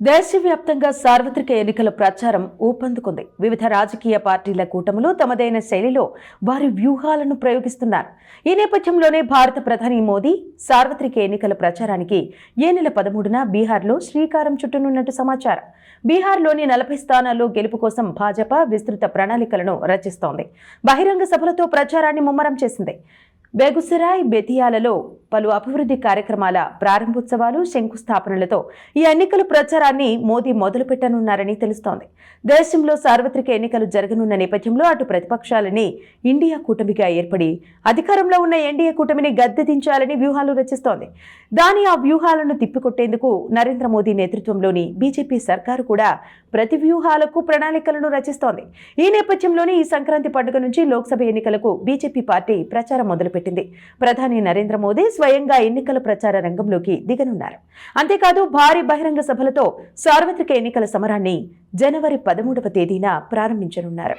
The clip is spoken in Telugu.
దేశవ్యాప్తంగా సార్వత్రిక ఎన్నికల ప్రచారం ఊపందుకుంది. వివిధ రాజకీయ పార్టీల కూటములు తమదైన శైలిలో వారి వ్యూహాలను ప్రయోగిస్తున్నారు. ఈ నేపథ్యంలోనే భారత ప్రధాని మోదీ సార్వత్రిక ఎన్నికల ప్రచారానికి ఏ నెల పదమూడున బీహార్లో శ్రీకారం చుట్టనున్నట్టు సమాచారం. బీహార్లోని నలభై స్థానాల్లో గెలుపు కోసం భాజపా విస్తృత ప్రణాళికలను రచిస్తోంది. బహిరంగ సభలతో ప్రచారాన్ని ముమ్మరం చేసింది. బేగుసరాయ్ బెతియాలలో పలు అభివృద్ధి కార్యక్రమాల ప్రారంభోత్సవాలు శంకుస్థాపనలతో ఈ ఎన్నికల ప్రచారాన్ని మోదీ మొదలుపెట్టనున్నారని తెలుస్తోంది. దేశంలో సార్వత్రిక ఎన్నికలు జరగనున్న నేపథ్యంలో అటు ప్రతిపక్షాలని ఇండియా కూటమిగా ఏర్పడి అధికారంలో ఉన్న ఎన్డీఏ కూటమిని గద్దెదించాలని వ్యూహాలు రచిస్తోంది. దాని ఆ వ్యూహాలను తిప్పికొట్టేందుకు నరేంద్ర మోదీ నేతృత్వంలోని బీజేపీ సర్కారు కూడా ప్రతి వ్యూహాలకు ప్రణాళికలను రచిస్తోంది. ఈ నేపథ్యంలోనే ఈ సంక్రాంతి పండుగ నుంచి లోక్సభ ఎన్నికలకు బీజేపీ పార్టీ ప్రచారం మొదలుపెట్టింది. ప్రధాని నరేంద్ర మోదీ స్వయంగా ఎన్నికల ప్రచార రంగంలోకి దిగనున్నారు. అంతేకాదు భారీ బహిరంగ సభలతో సార్వత్రిక ఎన్నికల సమరాన్ని జనవరి పదమూడవ తేదీన ప్రారంభించనున్నారు.